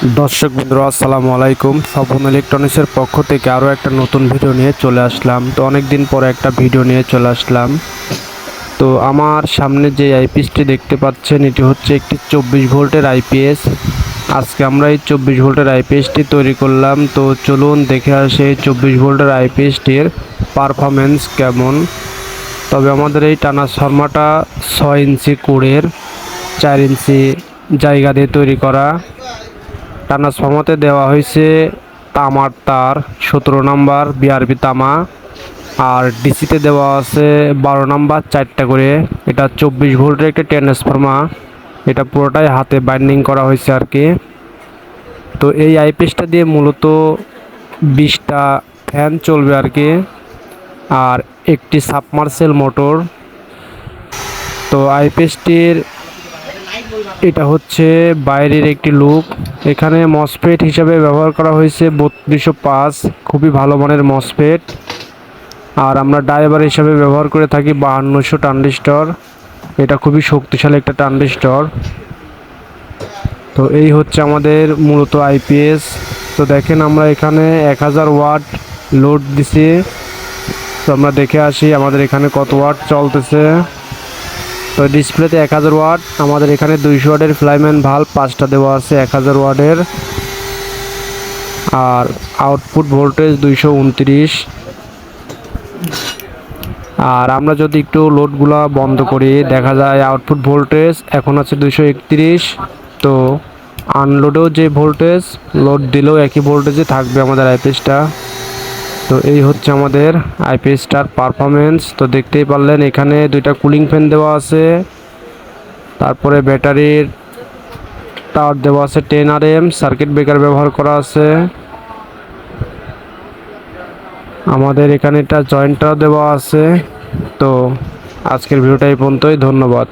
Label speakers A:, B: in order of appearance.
A: দর্শক বন্ধুরা, আসসালামু আলাইকুম। স্বপন ইলেকট্রনিক্সের পক্ষ থেকে আরও একটা নতুন ভিডিও নিয়ে চলে আসলাম। তো অনেক দিন পরে একটা ভিডিও নিয়ে চলে আসলাম। তো আমার সামনে যে আইপিএসটি দেখতে পাচ্ছেন, এটি হচ্ছে একটি চব্বিশ ভোল্টের আইপিএস। আজকে আমরা এই চব্বিশ ভোল্টের আইপিএসটি তৈরি করলাম। তো চলুন দেখে আসে এই চব্বিশ ভোল্টের আইপিএসটির পারফরমেন্স কেমন। তবে আমাদের এই ট্রান্সফর্মারটা ছয় ইঞ্চি কুড়ের চার ইঞ্চি জায়গা দিয়ে তৈরি করা। ট্রান্সফর্মারতে দেওয়া হয়েছে তামার তার সতেরো নাম্বার বিআরবি তামা। আর ডিসিতে দেওয়া আছে বারো নাম্বার চারটা করে। এটা চব্বিশ ভোল্টের একটা ট্রান্সফর্মার। এটা পুরোটাই হাতে বাইন্ডিং করা হয়েছে আর কি। তো এই আইপিএসটা দিয়ে মূলত বিশটা ফ্যান চলবে আর কি। আর একটি সাবমার্সেল মোটর। তো আইপিএসটির এটা হচ্ছে বাইরের একটি লুক এখানে মসপেট হিসাবে ব্যবহার করা হয়েছে বত্রিশশো পাঁচ। খুবই ভালো মানের মসপেট আর আমরা ড্রাইভার হিসাবে ব্যবহার করে থাকি বাহান্নশো ট্রানজিস্টর। এটা খুবই শক্তিশালী একটা ট্রানজিস্টর। তো এই হচ্ছে আমাদের মূলত আইপিএস। তো দেখেন আমরা এখানে এক হাজার ওয়াট লোড দিছি। তো আমরা দেখে আসি আমাদের এখানে কত ওয়াট চলতেছে। তো ডিসপ্লেতে এক হাজার ওয়াট, আমাদের এখানে দুইশো ওয়াটের ফ্লাইম্যান ভালো পাঁচটা দেওয়া আছে এক হাজার ওয়াটের। আর আউটপুট ভোল্টেজ দুইশো উনত্রিশ। আর আমরা যদি একটু লোডগুলা বন্ধ করি, দেখা যায় আউটপুট ভোল্টেজ এখন আছে দুইশো একত্রিশ। তো আনলোডেও যে ভোল্টেজ, লোড দিলেও একই ভোল্টেজে থাকবে আমাদের আইপিএসটা। তো এই হচ্ছে আমাদের আইপিএসটার পারফরমেন্স তো দেখতেই পারলেন, এখানে দুইটা কুলিং ফ্যান দেওয়া আছে। তারপরে ব্যাটারির টাওয়ার দেওয়া আছে টেন আর এম সার্কিট ব্রেকার ব্যবহার করা আছে। আমাদের এখানে একটা জয়েন্টটাও দেওয়া আছে। তো আজকের ভিডিওটা এই পর্যন্তই, ধন্যবাদ।